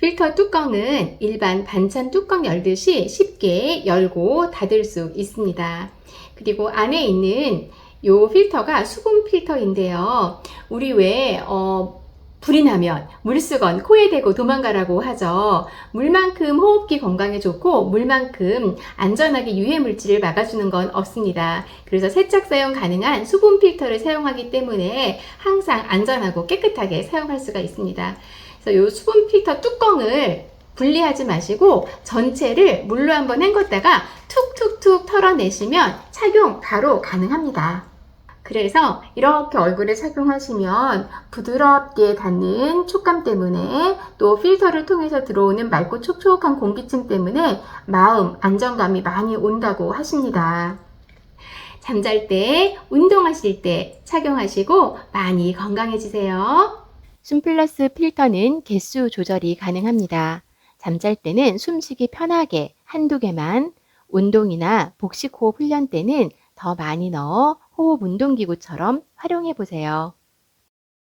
필터 뚜껑은 일반 반찬 뚜껑 열듯이 쉽게 열고 닫을 수 있습니다. 그리고 안에 있는 요 필터가 수분 필터인데요. 우리 왜, 어, 불이 나면 물수건 코에 대고 도망가라고 하죠. 물만큼 호흡기 건강에 좋고 물만큼 안전하게 유해 물질을 막아주는 건 없습니다. 그래서 세척 사용 가능한 수분 필터를 사용하기 때문에 항상 안전하고 깨끗하게 사용할 수가 있습니다. 그래서 이 수분 필터 뚜껑을 분리하지 마시고 전체를 물로 한번 헹궜다가 툭툭툭 털어내시면 착용 바로 가능합니다. 그래서 이렇게 얼굴에 착용하시면 부드럽게 닿는 촉감 때문에 또 필터를 통해서 들어오는 맑고 촉촉한 공기층 때문에 마음 안정감이 많이 온다고 하십니다. 잠잘 때, 운동하실 때 착용하시고 많이 건강해지세요. 숨플러스 필터는 개수 조절이 가능합니다. 잠잘 때는 숨쉬기 편하게 한두 개만, 운동이나 복식 호흡 훈련 때는 더 많이 넣어 호흡 운동기구처럼 활용해 보세요.